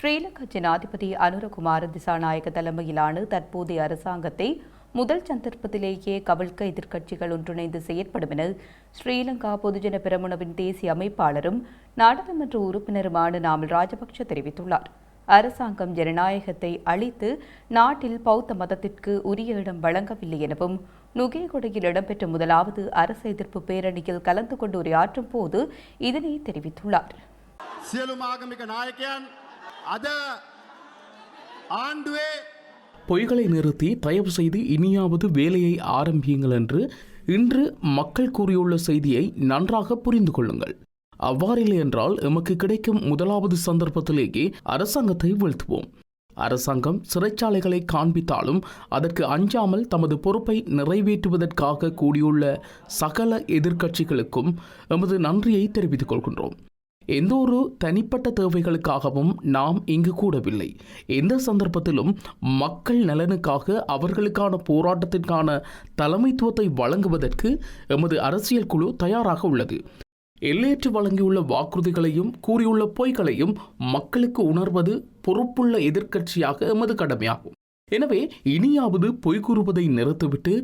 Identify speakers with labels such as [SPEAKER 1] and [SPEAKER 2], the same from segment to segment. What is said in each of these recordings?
[SPEAKER 1] ஸ்ரீலங்கா ஜனாதிபதி அனுரகுமார திசாநாயக தலைமையிலான தற்போதைய அரசாங்கத்தை முதல் சந்தர்ப்பத்திலேயே கவிழ்க்க எதிர்க்கட்சிகள் ஒன்றிணைந்து செயற்படும் என ஸ்ரீலங்கா பொதுஜன பெரமுனவின் தேசிய அமைப்பாளரும் நாடாளுமன்ற உறுப்பினருமான நாமல் ராஜபக்ஷ தெரிவித்துள்ளார். அரசாங்கம் ஜனநாயகத்தை அழித்து நாட்டில் பௌத்த மதத்திற்கு உரிய இடம் வழங்கவில்லை எனவும் நுகேகொடையில் இடம்பெற்ற முதலாவது அரசு எதிர்ப்பு பேரணியில் கலந்து கொண்டு உரையாற்றும் போது இதனை தெரிவித்துள்ளார்.
[SPEAKER 2] ஆண்டுவே.
[SPEAKER 3] பொய்களை நிறுத்தி தயவு செய்து இனியாவது வேலையை ஆரம்பியுங்கள் என்று இன்று மக்கள் கூறியுள்ள செய்தியை நன்றாக புரிந்து கொள்ளுங்கள். அவ்வாறில்லை என்றால் எமக்கு கிடைக்கும் முதலாவது சந்தர்ப்பத்திலேயே அரசாங்கத்தை வீழ்த்துவோம். அரசாங்கம் சிறைச்சாலைகளை காண்பித்தாலும் அதற்கு அஞ்சாமல் தமது பொறுப்பை நிறைவேற்றுவதற்காக கூடியுள்ள சகல எதிர்க்கட்சிகளுக்கும் எமது நன்றியை தெரிவித்துக் கொள்கின்றோம். எந்த ஒரு தனிப்பட்ட தேவைகளுக்காகவும் நாம் இங்கு கூடவில்லை. எந்த சந்தர்ப்பத்திலும் மக்கள் நலனுக்காக அவர்களுக்கான போராட்டத்திற்கான தலைமைத்துவத்தை வழங்குவதற்கு எமது அரசியல் குழு தயாராக உள்ளது. எல்லையற்று வழங்கியுள்ள வாக்குறுதிகளையும் கூறியுள்ள பொய்களையும் மக்களுக்கு உணர்வது பொறுப்புள்ள எதிர்க்கட்சியாக எமது கடமையாகும். எனவே இனியாவது பொய் கூறுவதை நிறுத்திவிட்டு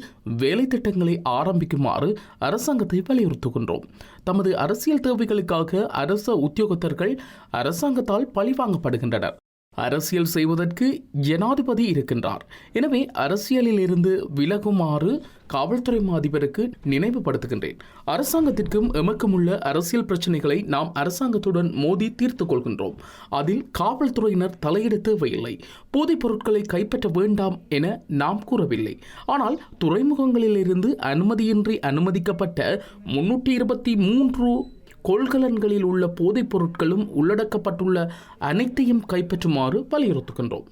[SPEAKER 3] வேலை திட்டங்களை ஆரம்பிக்குமாறு அரசாங்கத்தை வலியுறுத்துகின்றோம். தமது அரசியல் தேவைகளுக்காக அரச உத்தியோகத்தர்கள் அரசாங்கத்தால் பழிவாங்கப்படுகின்றனர். அரசியல் செய்வதற்கு ஜனாதிபதி இருக்கின்றார். எனவே அரசியலில் இருந்து விலகுமாறு காவல்துறை அதிபருக்கு நினைவுபடுத்துகின்றேன். அரசாங்கத்திற்கும் எமக்கும் உள்ள அரசியல் பிரச்சனைகளை நாம் அரசாங்கத்துடன் மோதி தீர்த்துக் கொள்கின்றோம். அதில் காவல்துறையினர் தலையிட தேவையில்லை போதைப் பொருட்களை கைப்பற்ற வேண்டாம் என நாம் கூறவில்லை. ஆனால் துறைமுகங்களிலிருந்து அனுமதியின்றி அனுமதிக்கப்பட்ட முன்னூற்றி இருபத்தி மூன்று கொள்கலன்களில் உள்ள போதைப் பொருட்களும் உள்ளடக்கப்பட்டுள்ள அனைத்தையும் கைப்பற்றுமாறு வலியுறுத்துகின்றோம்.